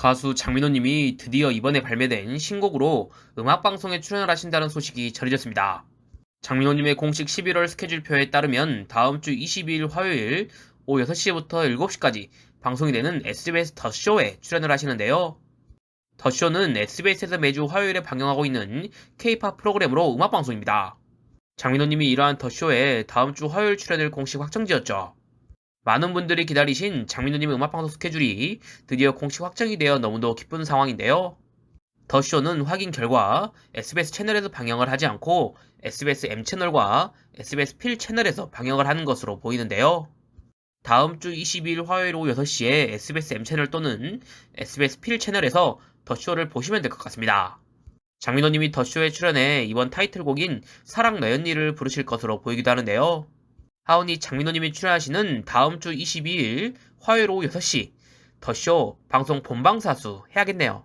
가수 장민호님이 드디어 이번에 발매된 신곡으로 음악방송에 출연을 하신다는 소식이 전해졌습니다. 장민호님의 공식 11월 스케줄표에 따르면 다음 주 22일 화요일 오후 6시부터 7시까지 방송이 되는 SBS 더 쇼에 출연을 하시는데요. 더 쇼는 SBS에서 매주 화요일에 방영하고 있는 K-팝 프로그램으로 음악방송입니다. 장민호님이 이러한 더 쇼에 다음 주 화요일 출연을 공식 확정지었죠. 많은 분들이 기다리신 장민호님의 음악방송 스케줄이 드디어 공식 확정이 되어 너무도 기쁜 상황인데요. 더 쇼는 확인 결과 SBS 채널에서 방영을 하지 않고 SBS M 채널과 SBS 필 채널에서 방영을 하는 것으로 보이는데요. 다음 주 22일 화요일 오후 6시에 SBS M 채널 또는 SBS 필 채널에서 더 쇼를 보시면 될 것 같습니다. 장민호님이 더 쇼에 출연해 이번 타이틀곡인 사랑 너였니를 부르실 것으로 보이기도 하는데요. 하오니 장민호님이 출연하시는 다음 주 22일 화요일 오후 6시 더쇼 방송 본방사수 해야겠네요.